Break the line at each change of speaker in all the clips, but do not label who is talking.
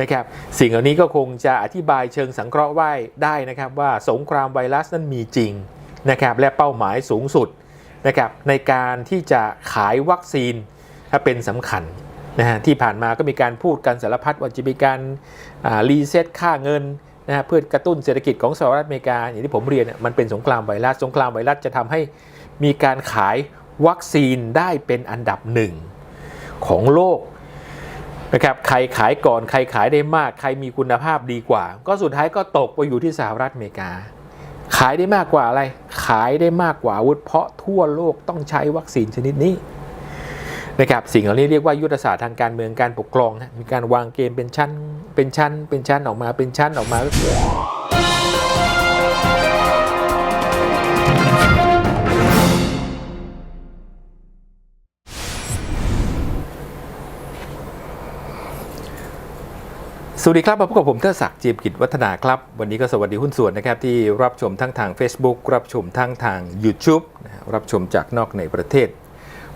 นะครับสิ่งเหล่านี้ก็คงจะอธิบายเชิงสังเคราะห์ไว้ได้นะครับว่าสงครามไวรัสนั้นมีจริงนะครับและเป้าหมายสูงสุดนะครับในการที่จะขายวัคซีนเป็นสำคัญนะฮะที่ผ่านมาก็มีการพูดกันสารพัดว่าจะมีการรีเซ็ตค่าเงินนะฮะเพื่อกระตุ้นเศรษฐกิจของสหรัฐอเมริกาอย่างที่ผมเรียนมันเป็นสงครามไวรัสสงครามไวรัสจะทำให้มีการขายวัคซีนได้เป็นอันดับหนึ่งของโลก นะครับใครขายก่อนใครขายได้มาก ใครมีคุณภาพดีกว่า ก็สุดท้ายก็ตกไปอยู่ที่สหรัฐอเมริกา ขายได้มากกว่าอะไร ขายได้มากกว่าอาวุธเพราะทั่วโลกต้องใช้วัคซีนชนิดนี้นะครับสิ่งเหล่านี้เรียกว่ายุทธศาสตร์ทางการเมืองการปกครองนะมีการวางเกมเป็นชั้นเป็นชั้น เป็นชั้นออกมาเป็นชั้นออกมา สวัสดีครับมาพบกับผมเทดศักดิ์จียมกิจวัฒนาครับ วันนี้ก็สวัสดีหุ้นส่วนนะครับ ที่รับชมทั้งทาง Facebook รับชมทั้งทาง YouTube รับชมจากนอกในประเทศ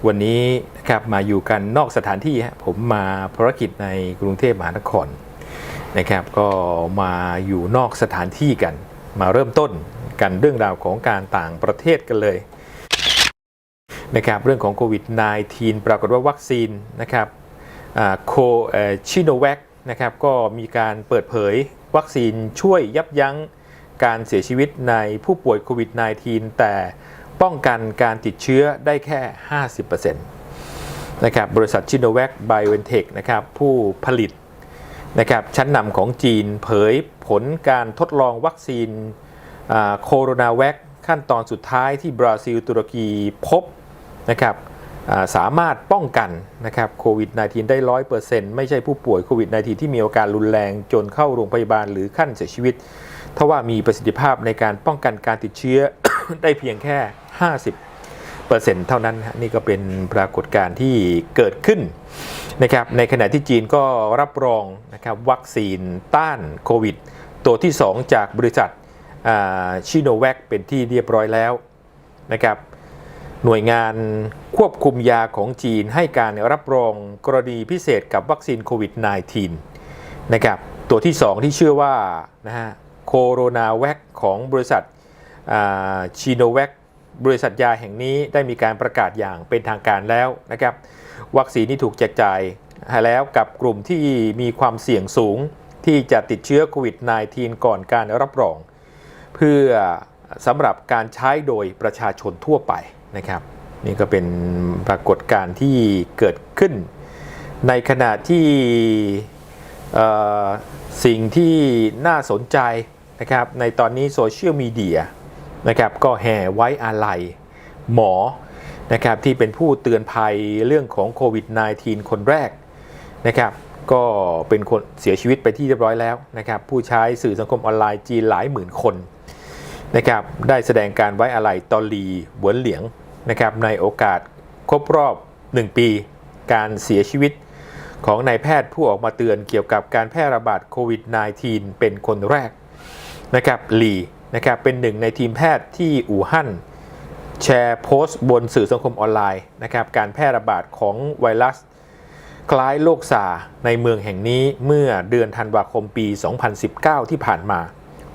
วันนี้นะครับมาอยู่กันนอกสถานที่ผมมาภารกิจในกรุงเทพมหานครนะครับ ก็มาอยู่นอกสถานที่กัน มาเริ่มต้นกันเรื่องราวของการต่างประเทศกันเลยนะครับเรื่องของโควิด -19 ปรากฏว่าวัคซีนนะครับโคชิโนแวค นะครับก็มีการเปิดเผยวัคซีนช่วยยับยั้งการเสียชีวิตในผู้ป่วยโควิด -19 แต่ป้องกันการติดเชื้อได้แค่ 50%นะครับบริษัทชิโนแวคไบโอเอนเทคนะครับผู้ผลิตนะครับชั้นนำของจีนเผยผลการทดลองวัคซีนโคโรนาแวคขั้นตอนสุดท้ายที่บราซิลตุรกีพบนะครับ สามารถป้องกันนะครับโควิด -19 ได้ร้อยเปอร์เซ็นต์ไม่ใช่ผู้ป่วยโควิด -19 ที่มีอาการรุนแรงจนเข้าโรงพยาบาลหรือขั้นเสียชีวิตทว่ามีประสิทธิภาพในการป้องกันการติดเชื้อได้เพียงแค่ 50เปอร์เซ็นต์เท่านั้นนี่ก็เป็นปรากฏการณ์ที่เกิดขึ้นนะครับในขณะที่จีนก็รับรองนะครับวัคซีนต้านโควิด ตัวที่ 2 จากบริษัทชิโนแวคเป็นที่เรียบร้อยแล้วนะครับ หน่วยงานควบคุมยาของจีนให้การรับรองกรณีพิเศษกับวัคซีนโควิด -19 นะครับตัวที่ 2 ที่เชื่อว่านะฮะโคโรนาแวคของบริษัทชิโนแวคบริษัทยาแห่งนี้ได้มีการประกาศอย่างเป็นทางการแล้วนะครับวัคซีนที่ถูกแจกจ่ายแล้วกับกลุ่มที่มีความเสี่ยงสูงที่จะติดเชื้อโควิด -19 ก่อนการรับรอง เพื่อสำหรับการใช้โดยประชาชนทั่วไป นะครับ นี่ก็เป็นปรากฏการณ์ที่เกิดขึ้น ในขณะที่สิ่งที่น่าสนใจนะครับในตอนนี้โซเชียลมีเดียนะครับก็แห่ไว้อาลัยหมอนะครับที่เป็นผู้เตือนภัยเรื่องของโควิด -19 คนแรกนะครับก็เป็นคนเสียชีวิตไปที่เรียบร้อยแล้วนะครับผู้ใช้สื่อสังคมออนไลน์จีนหลายหมื่นคนนะครับได้แสดงการไว้อาลัยตอลีหวนเหลียง นะครับในโอกาสครบรอบ 1 ปี การเสียชีวิตของนายแพทย์ผู้ออกมาเตือนเกี่ยวกับการแพร่ระบาดโควิด -19 เป็นคนแรกนะครับลีนะครับเป็นหนึ่งในทีมแพทย์ที่อู่ฮั่นแชร์โพสต์บนสื่อสังคมออนไลน์นะครับการแพร่ระบาดของไวรัส คล้ายโรคซาในเมืองแห่งนี้เมื่อเดือนธันวาคมปี 2019 ที่ผ่านมา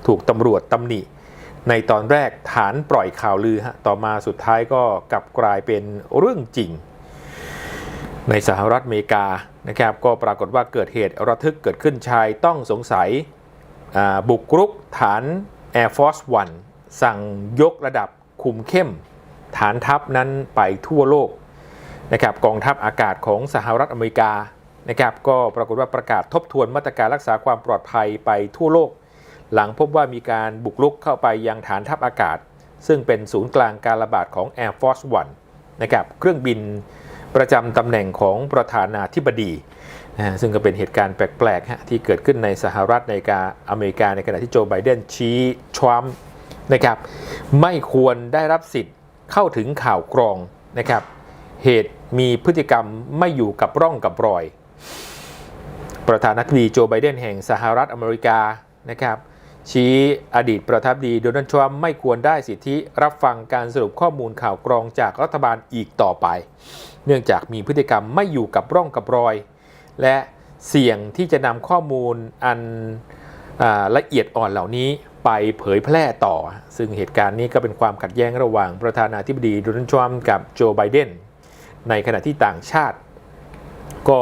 ถูกตำรวจตำหนิ ในตอนแรกฐานปล่อยข่าวลือฮะต่อมาสุดท้ายก็กลับกลายเป็นเรื่องจริง ในสหรัฐอเมริกานะครับก็ปรากฏว่าเกิดเหตุระทึกเกิดขึ้นชายต้องสงสัยบุกรุกฐาน Air Force One สั่งยกระดับคุมเข้ม ฐานทัพนั้นไปทั่วโลกนะครับกองทัพอากาศของสหรัฐอเมริกานะครับก็ปรากฏว่าประกาศทบทวนมาตรการรักษาความปลอดภัยไปทั่วโลก หลังพบว่ามีการบุกรุกเข้าไปยังฐานทัพอากาศ ซึ่งเป็นศูนย์กลางการระบาดของ Air Force One นะครับเครื่องบินประจำตำแหน่งของประธานาธิบดีนะซึ่งก็เป็นเหตุการณ์แปลกๆที่เกิดขึ้นในสหรัฐในกาอเมริกาในขณะที่โจไบเดนชี้ทรัมป์นะครับไม่ควรได้รับสิทธิ์เข้าถึงข่าวกรองนะครับเหตุมีพฤติกรรมไม่อยู่กับร่องกับรอย ประธานาธิบดีโจไบเดนแห่งสหรัฐอเมริกานะครับ ชี้อดีตประธานาธิบดีโดนัลด์ทรัมป์ไม่ควรได้สิทธิรับฟังการสรุปข้อมูลข่าวกรองจากรัฐบาลอีกต่อไป เนื่องจากมีพฤติกรรมไม่อยู่กับร่องกับรอย และเสี่ยงที่จะนำข้อมูลอันอละเอียดอ่อนเหล่านี้ไปเผยแพร่ต่อ ซึ่งเหตุการณ์นี้ก็เป็นความขัดแย้งระหว่างประธานาธิบดีโดนัลด์ทรัมป์กับโจไบเดนในขณะที่ต่างชาติ ก็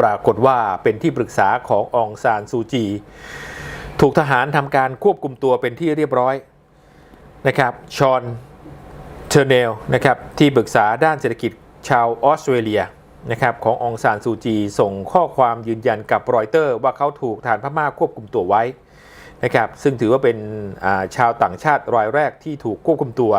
ปรากฏว่าเป็นที่ปรึกษาขององซานซูจี ถูกทหารทำการควบคุมตัวเป็นที่เรียบร้อยนะครับชอนเทอร์เนลนะครับที่ปรึกษาด้านเศรษฐกิจชาวออสเตรเลียนะครับขององซานซูจีส่งข้อความยืนยันกับรอยเตอร์ ว่าเขาถูกฐานพม่าควบคุมตัวไว้นะครับซึ่งถือว่าเป็นาชาวต่างชาติรายแรกที่ถูกควบคุมตัว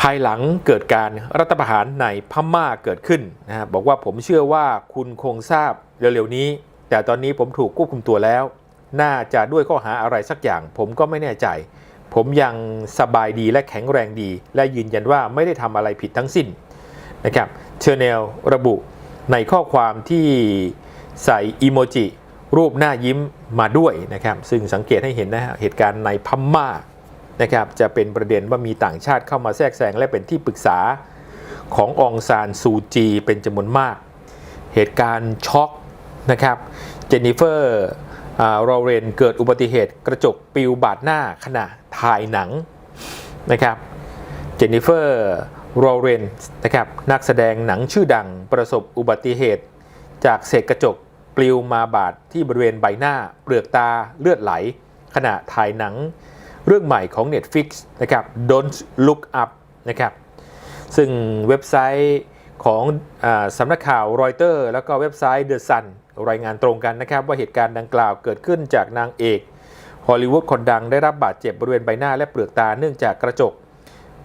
ภายหลังเกิดการรัฐประหารในพม่าเกิดขึ้นนะฮะบอกว่าผมเชื่อว่าคุณคงทราบเร็วๆนี้ แต่ตอนนี้ผมถูกควบคุมตัวแล้ว น่าจะด้วยข้อหาอะไรสักอย่าง ผมก็ไม่แน่ใจ ผมยังสบายดีและแข็งแรงดี และยืนยันว่าไม่ได้ทำอะไรผิดทั้งสิ้นนะครับเชอร์เนลระบุในข้อความที่ใส่อีโมจิรูปหน้ายิ้มมาด้วยนะครับซึ่งสังเกตให้เห็นนะฮะเหตุการณ์ในพม่านะครับจะเป็นประเด็นว่ามีต่างชาติเข้ามาแทรกแซงและเป็นที่ปรึกษาขององซานซูจีเป็นจำนวนมาก เหตุการณ์ช็อกนะครับเจนนิเฟอร์ โรเรนเกิดอุบัติเหตุกระจกปิวบาดหน้าขณะถ่ายหนังนะครับเจนนิเฟอร์โรเรนนะครับนักแสดงหนังชื่อดังประสบอุบัติเหตุ จากเศษกระจกปลิวมาบาดที่บริเวณใบหน้า เปลือกตาเลือดไหล ขณะถ่ายหนังเรื่องใหม่ของ Netflix นะครับ Don't Look Up นะครับซึ่งเว็บไซต์ของอสำนักข่าวรอยเตอร์ แล้วก็เว็บไซต์ The Sun รายงานตรงกันนะครับว่าเหตุการณ์ดังกล่าวเกิดขึ้นจากนางเอกฮอลลีวูดคนดังได้รับบาดเจ็บบริเวณใบหน้าและเปลือกตาเนื่องจากกระจก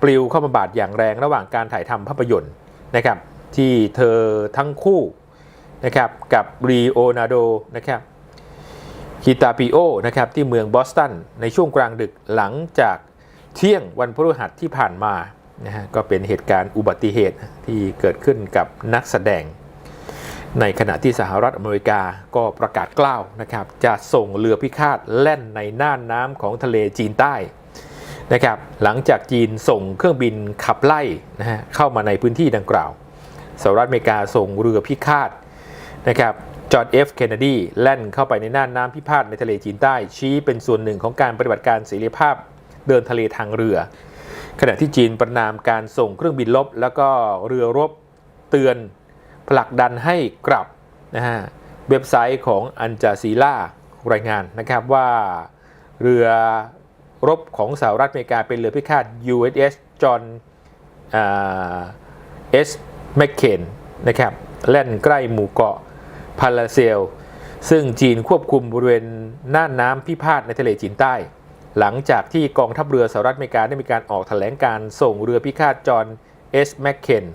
ปลิวเข้ามาบาดอย่างแรงระหว่างการถ่ายทำภาพยนตร์นะครับที่เธอทั้งคู่นะครับกับรีโอนาโดนะครับคิตาปิโอนะครับที่เมืองบอสตันในช่วงกลางดึกหลังจากเที่ยงวันพฤหัสที่ผ่านมานะฮะก็เป็นเหตุการณ์อุบัติเหตุที่เกิดขึ้นกับนักแสดง ในขณะที่สหรัฐอเมริกาก็ประกาศกล้าวนะครับ จะส่งเรือพิฆาตแล่นในน่านน้ำของทะเลจีนใต้นะครับ หลังจากจีนส่งเครื่องบินขับไล่นะฮะเข้ามาในพื้นที่ดังกล่าวสหรัฐอเมริกาส่งเรือพิฆาตนะครับจอห์นเอฟเคนเนดีแล่นเข้าไปในน่านน้ำพิพาทในทะเลจีนใต้ ชี้เป็นส่วนหนึ่งของการปฏิบัติการเสรีภาพเดินทะเลทางเรือ ขณะที่จีนประนามการส่งเครื่องบินลบ แล้วก็เรือรบเตือน ผลักดันให้กลับนะฮะเว็บไซต์ของอันจาซีล่ารายงานนะครับว่าเรือรบของสหรัฐอเมริกาเป็นเรือพิฆาต USS John อ่าเอสแมคเคนนะครับแล่นใกล้หมู่เกาะพาราเซล ซึ่งจีนควบคุมบริเวณน่านน้ำพิพาทในทะเลจีนใต้ หลังจากที่กองทัพเรือสหรัฐอเมริกาได้มีการออกแถลงการส่งเรือพิฆาตจอห์นเอสแมคเคน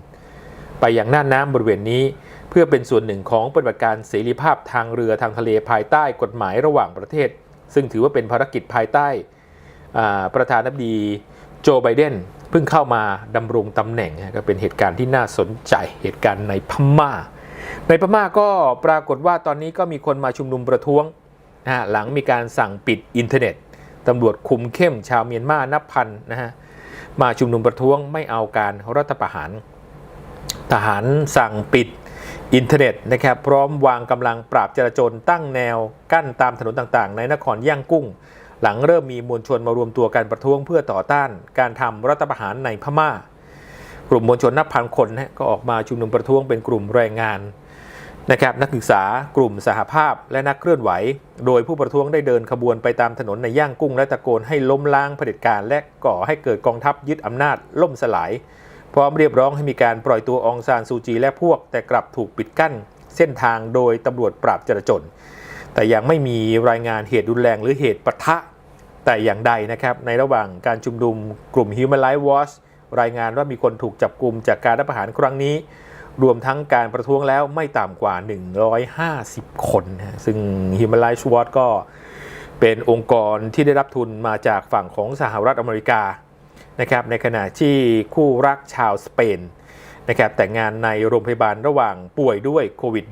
ไปยังน่านน้ำบริเวณนี้ เพื่อเป็นส่วนหนึ่งของปฏิบัติการเสรีภาพทางเรือทางทะเลภายใต้กฎหมายระหว่างประเทศ ซึ่งถือว่าเป็นภารกิจภายใต้ประธานาธิบดีโจไบเดนเพิ่งเข้ามาดำรงตำแหน่งก็เป็นเหตุการณ์ที่น่าสนใจเหตุการณ์ในพม่า ในพม่าก็ปรากฏว่าตอนนี้ก็มีคนมาชุมนุมประท้วงนะฮะหลังมีการสั่งปิดอินเทอร์เน็ตตำรวจคุมเข้มชาวเมียนมานับพันนะฮะมาชุมนุมประท้วงไม่เอาการรัฐประหาร ทหารสั่งปิดอินเทอร์เน็ตนะครับพร้อมวางกำลังปราบจราจรตั้งแนวกั้นตามถนนต่างๆ ในนครย่างกุ้ง หลังเริ่มมีมวลชนมารวมตัวกันประท้วงเพื่อต่อต้านการทำรัฐประหารในพม่า กลุ่มมวลชนนับพันคนนะก็ออกมาชุมนุมประท้วงเป็นกลุ่มแรงงานนะครับนักศึกษากลุ่มสหภาพและนักเคลื่อนไหว โดยผู้ประท้วงได้เดินขบวนไปตามถนนในย่างกุ้ง และตะโกนให้ล้มล้างเผด็จการและก่อให้เกิดกองทัพยึดอำนาจล่มสลาย พร้อมเรียกร้องให้มีการปล่อยตัวองซานซูจีและพวก แต่กลับถูกปิดกั้นเส้นทางโดยตำรวจปราบจราจรแต่ยังไม่มีรายงานเหตุรุนแรงหรือเหตุปะทะแต่อย่างใดนะครับในระหว่างการชุมนุมกลุ่ม Human Rights Watch รายงานว่ามีคนถูกจับกลุ่มจากการรัฐประหารครั้งนี้ รวมทั้งการประท้วงแล้วไม่ต่ำกว่า 150 คนนะซึ่ง Human Rights Watch ก็เป็นองค์กรที่ได้รับทุนมาจากฝั่งของสหรัฐอเมริกา นะครับในขณะที่คู่รักชาวสเปนนะครับแต่งงานในโรงพยาบาลระหว่างป่วยด้วยโควิด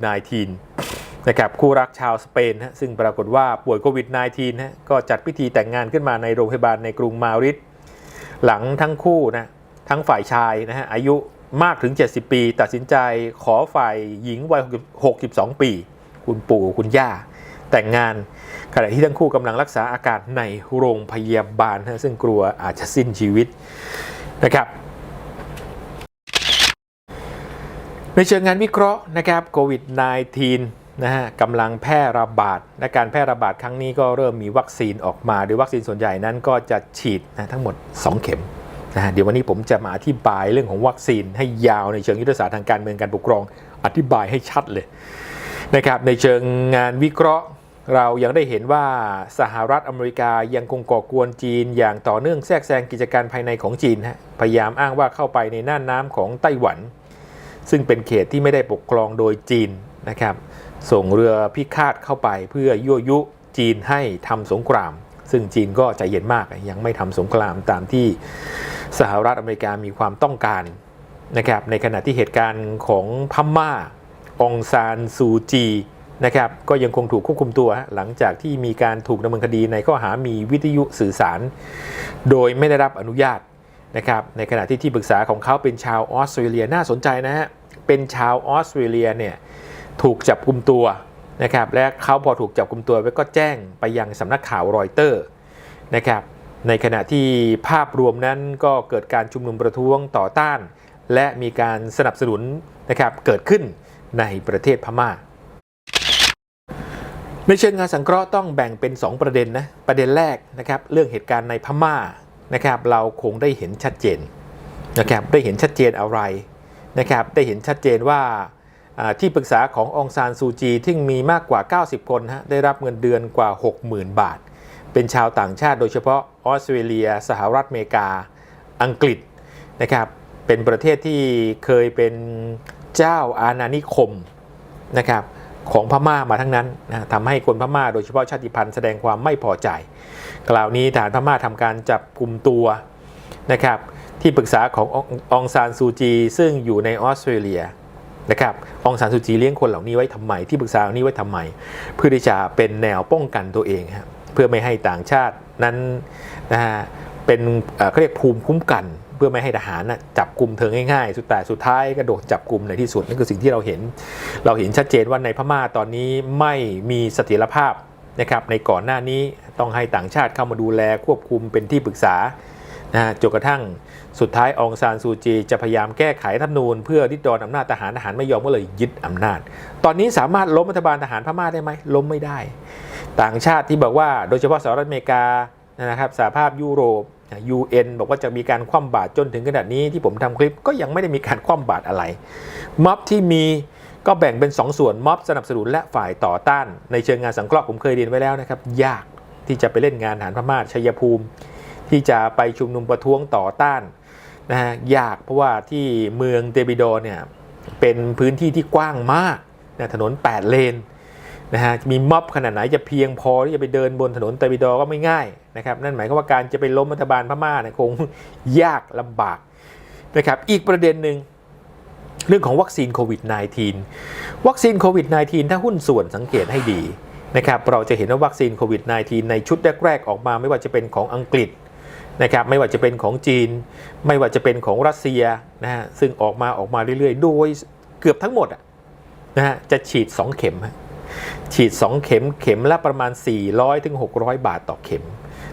-19 นะครับคู่รักชาวสเปนฮะซึ่งปรากฏว่าป่วยโควิด -19 ฮะก็จัดพิธีแต่งงานขึ้นมาในโรงพยาบาลในกรุงมาริดหลังทั้งคู่นะทั้งฝ่ายชายนะฮะอายุมากถึง 70 ปี ตัดสินใจขอฝ่ายหญิงวัย 62 ปี คุณปู่คุณย่า แต่งงาน ขณะที่ทั้งคู่กำลังรักษาอาการในโรงพยาบาลนะซึ่งกลัวอาจจะสิ้นชีวิตนะครับในเชิงงานวิเคราะห์นะครับโควิด -19 นะฮะกำลังแพร่ระบาดและการแพร่ระบาดครั้งนี้ก็เริ่มมีวัคซีนออกมาโดยวัคซีนส่วนใหญ่นั้นก็จะฉีดนะทั้งหมด 2 เข็มนะฮะเดี๋ยววันนี้ผมจะมาอธิบายเรื่องของวัคซีนให้ยาวในเชิงยุทธศาสตร์ทางการเมืองการปกครอง อธิบายให้ชัดเลยนะครับในเชิงงานวิเคราะห์ เรายังได้เห็นว่าสหรัฐอเมริกายังคงก่อกวนจีนอย่างต่อเนื่องแทรกแซงกิจการภายในของจีนฮะพยายามอ้างว่าเข้าไปในน่านน้ำของไต้หวัน ซึ่งเป็นเขตที่ไม่ได้ปกครองโดยจีนนะครับส่งเรือพิฆาตเข้าไปเพื่อยั่วยุจีนให้ทำสงคราม ซึ่งจีนก็ใจเย็นมากยังไม่ทำสงครามตามที่สหรัฐอเมริกามีความต้องการนะครับในขณะที่เหตุการณ์ของพม่าองซานซูจี นะครับก็ยังคงถูกควบคุมตัว หลังจากที่มีการถูกดำเนินคดีในข้อหามีวิทยุสื่อสาร โดยไม่ได้รับอนุญาตนะครับในขณะที่ที่ปรึกษาของเขาเป็นชาวออสเตรเลียน่าสนใจนะฮะเป็นชาวออสเตรเลียเนี่ยถูกจับกลุมตัวนะครับและเขาพอถูกจับกลุมตัวไว้ก็แจ้งไปยังสำนักข่าวรอยเตอร์นะครับในขณะที่ภาพรวมนั้นก็เกิดการชุมนุมประท้วงต่อต้าน และมีการสนับสนุนนะครับเกิดขึ้นในประเทศพม่า ในเชิงงานสังเคราะห์ต้องแบ่งเป็น 2 ประเด็นนะประเด็นแรกนะครับเรื่องเหตุการณ์ในพม่านะครับเราคงได้เห็นชัดเจนนะครับได้เห็นชัดเจนอะไรนะครับได้เห็นชัดเจนว่าที่ปรึกษาขององซานซูจีที่มีมากกว่า 90 คนฮะได้รับเงินเดือนกว่า 60,000 บาท เป็นชาวต่างชาติโดยเฉพาะออสเตรเลีย สหรัฐอเมริกา อังกฤษนะครับเป็นประเทศที่เคยเป็นเจ้าอาณานิคมนะครับ ของพม่ามาทั้งนั้นนะทำให้คนพม่าโดยเฉพาะชาติพันธุ์แสดงความไม่พอใจ กล่าวนี้ฐานพม่าทำการจับกลุ่มตัวนะครับที่ปรึกษาขององซานซูจีซึ่งอยู่ในออสเตรเลียนะครับองซานซูจีเลี้ยงคนเหล่านี้ไว้ทำไมที่ปรึกษาเหล่านี้ไว้ทำไมเพื่อที่จะเป็นแนวป้องกันตัวเองครับเพื่อไม่ให้ต่างชาตินั้นนะฮะเป็นเอ่อเขาเรียกภูมิคุ้มกันเพื่อไม่ให้ทหารนะจับกลุ่มเธอง่ายๆ สุดแต่สุดท้ายก็โดนจับกลุ่มในที่สุดนั่นคือสิ่งที่เราเห็น เราเห็นชัดเจนว่าในพม่าตอนนี้ไม่มีเสถียรภาพนะครับในก่อนหน้านี้ต้องให้ต่างชาติเข้ามาดูแลควบคุมเป็นที่ปรึกษานะจนกระทั่งสุดท้ายองซานซูจีจะพยายามแก้ไขรัฐธรรมนูญเพื่อริดรอนอำนาจทหารทหารไม่ยอมก็เลยยึดอำนาจ ตอนนี้สามารถล้มรัฐบาลทหารพม่าได้ไหมล้มไม่ได้ ต่างชาติที่บอกว่าโดยเฉพาะสหรัฐอเมริกานะครับสหภาพยุโรป UN บอกว่าจะมีการคว่ำบาตรจนถึงขนาดนี้ที่ผมทำคลิปก็ยังไม่ได้มีการคว่ำบาตรอะไร ม็อบที่มีก็แบ่งเป็น2ส่วนม็อบสนับสนุนและฝ่ายต่อต้าน ในเชิงงานสังเคราะห์ผมเคยเรียนไว้แล้วนะครับ ยากที่จะไปเล่นงานฐานพม่าชัยภูมิ ที่จะไปชุมนุมประท้วงต่อต้านนะฮะยากเพราะว่าที่เมืองเดบิโดเนี่ยเป็นพื้นที่ที่กว้างมากนะถนน 8 เลน นะฮะมีม็อบขนาดไหนจะเพียงพอที่จะไปเดินบนถนนเดบิโดก็ไม่ง่ายนะครับนั่นหมายความว่าการจะไปล้มรัฐบาลพม่าเนี่ยคงยากลำบากนะครับอีกประเด็นหนึ่งเรื่องของวัคซีนโควิด -19 วัคซีนโควิด -19 ถ้าหุ้นส่วนสังเกตให้ดีนะครับเราจะเห็นว่าวัคซีนโควิด -19 ในชุดแรกๆออกมาไม่ว่าจะเป็นของอังกฤษนะครับไม่ว่าจะเป็นของจีน ไม่ว่าจะเป็นของรัสเซียนะฮะซึ่งออกมาออกมาเรื่อยๆ โดยเกือบทั้งหมดนะฮะจะฉีด 2 เข็มฮะ ฉีด 2 เข็มเข็มละประมาณ 400ถึง600 บาทต่อเข็ม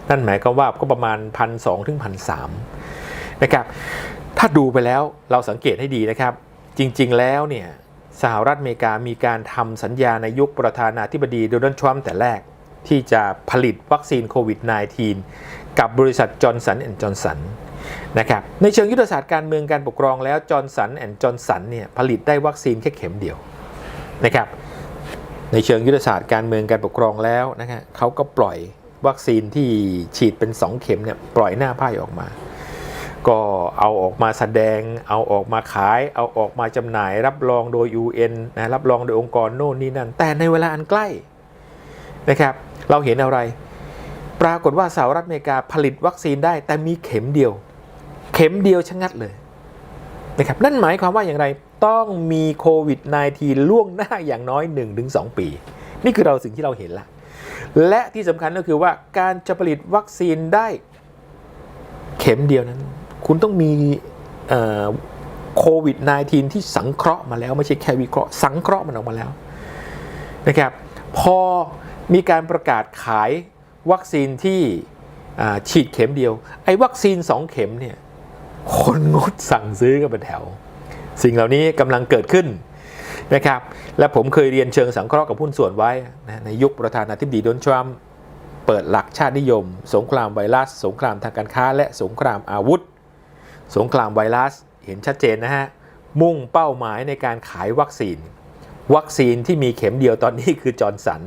นั่นหมายความว่าก็ประมาณ 1,200ถึง1,300นะครับถ้าดูไปแล้วเราสังเกตให้ดีนะครับ จริงๆแล้วเนี่ยสหรัฐอเมริกามีการทำสัญญาในยุคประธานาธิบดีโดนัลด์ทรัมป์แต่แรก ที่จะผลิตวัคซีนโควิด -19 กับบริษัทจอร์นสันแอนด์จอร์นสันนะครับในเชิงยุทธศาสตร์การเมืองการปกครองแล้วจอร์นสันแอนด์จอร์นสันเนี่ยผลิตได้วัคซีนแค่เข็มเดียวนะครับ ในเชิงยุทธศาสตร์การเมืองการปกครองแล้วนะครับเขาก็ปล่อยวัคซีนที่ฉีดเป็น 2 เข็มเนี่ยปล่อยหน้าไพ่ออกมา ก็เอาออกมาแสดง เอาออกมาขาย เอาออกมาจำหน่าย รับรองโดย UN นะรับรองโดยองค์กรโน่นนี่นั่น แต่ในเวลาอันใกล้นะครับ เราเห็นอะไร ปรากฏว่าสหรัฐอเมริกาผลิตวัคซีนได้แต่มีเข็มเดียว เข็มเดียวชะงัดเลยนะครับนั่นหมายความว่าอย่างไร ต้องมีโควิด -19 ล่วงหน้าอย่างน้อย 1-2 ปี นี่คือเราสิ่งที่เราเห็นละและที่สำคัญก็คือว่าการจะผลิตวัคซีนได้เข็มเดียวนั้น คุณต้องมีโควิด -19 ที่สังเคราะห์มาแล้ว ไม่ใช่แค่วิเคราะห์สังเคราะห์มันออกมาแล้วนะครับพอมีการประกาศขายวัคซีนที่ฉีดเข็มเดียว ไอ้วัคซีน 2 เข็มเนี่ยคนงดสั่งซื้อกันเป็นแถว สิ่งเหล่านี้กำลังเกิดขึ้นนะครับและผมเคยเรียนเชิงสังเคราะห์กับหุ้นส่วนไว้นะในยุคประธานาธิบดีโดนัลด์ทรัมป์เปิดหลักชาตินิยม สงครามไวรัส สงครามทางการค้า และสงครามอาวุธ สงครามไวรัสเห็นชัดเจนนะฮะมุ่งเป้าหมายในการขายวัคซีน วัคซีนที่มีเข็มเดียวตอนนี้คือจอร์นสัน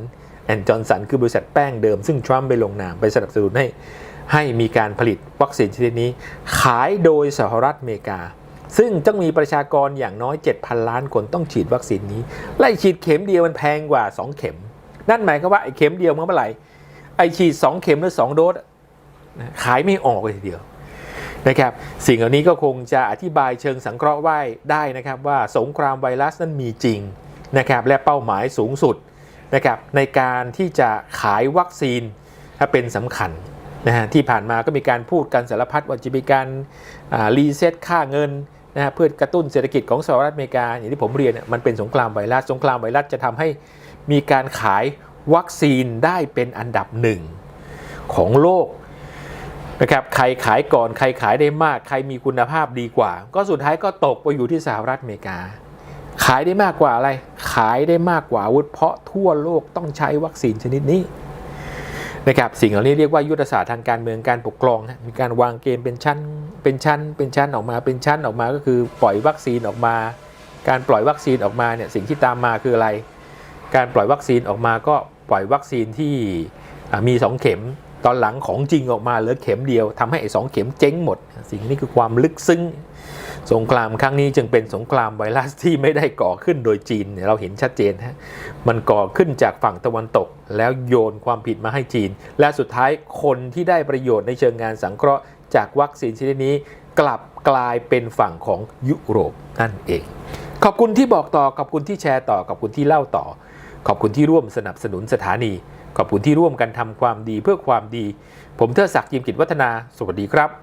แอนจอร์นสันคือบริษัทแป้งเดิม ซึ่งทรัมป์ไปลงนามไปสนับสนุนให้ให้มีการผลิตวัคซีนชนิดนี้ ขายโดยสหรัฐอเมริกา ซึ่งต้องมีประชากรอย่างน้อย 7,000 ล้านคนต้องฉีดวัคซีนนี้ไล่ฉีดเข็มเดียวมันแพงกว่า 2 เข็ม นั่นหมายความว่าไอ้เข็มเดียวเมื่อไหร่ไอ้ฉีด 2 เข็มหรือ 2 โดสขายไม่ออกเลยทีเดียวนะครับสิ่งเหล่านี้ก็คงจะอธิบายเชิงสังเคราะห์ไว้ได้นะครับว่าสงครามไวรัสนั้นมีจริงนะครับและเป้าหมายสูงสุดนะครับในการที่จะขายวัคซีนเป็นสำคัญนะฮะที่ผ่านมาก็มีการพูดกันสารพัดว่าจะมีการรีเซ็ตค่าเงิน นะฮะเพื่อกระตุ้นเศรษฐกิจของสหรัฐอเมริกาอย่างที่ผมเรียนเนี่ยมันเป็นสงครามไวรัสสงครามไวรัสจะทำให้มีการขายวัคซีนได้เป็นอันดับหนึ่งของโลกนะครับใครขายก่อนใครขายได้มาก ใครมีคุณภาพดีกว่า ก็สุดท้ายก็ตกไปอยู่ที่สหรัฐอเมริกา ขายได้มากกว่าอะไร ขายได้มากกว่าอาวุธเพราะทั่วโลกต้องใช้วัคซีนชนิดนี้ นะครับสิ่งเหล่านี้เรียกว่ายุทธศาสตร์ทางการเมืองการปกครองมีการวางเกมเป็นชั้นเป็นชั้น เป็นชั้นออกมาเป็นชั้นออกมาก็คือปล่อยวัคซีนออกมา การปล่อยวัคซีนออกมาเนี่ยสิ่งที่ตามมาคืออะไร การปล่อยวัคซีนออกมาก็ปล่อยวัคซีนที่มี 2 เข็มตอนหลังของจริงออกมาเหลือเข็มเดียวทำให้ไอ้สองเข็มเจ๊งหมด สิ่งนี้คือความลึกซึ้ง สงครามครั้งนี้จึงเป็นสงครามไวรัสที่ไม่ได้ก่อขึ้นโดยจีนเนี่ยเราเห็นชัดเจนฮะมันก่อขึ้นจากฝั่งตะวันตก แล้วโยนความผิดมาให้จีน และสุดท้ายคนที่ได้ประโยชน์ในเชิงงานสังเคราะห์จากวัคซีนชนิดนี้กลับกลายเป็นฝั่งของยุโรปนั่นเอง ขอบคุณที่บอกต่อขอบคุณที่แชร์ต่อขอบคุณที่เล่าต่อ ขอบคุณที่ร่วมสนับสนุนสถานี ขอบคุณที่ร่วมกันทำความดีเพื่อความดี ผมเทอศักดิ์ยิมกิจวัฒนา สวัสดีครับ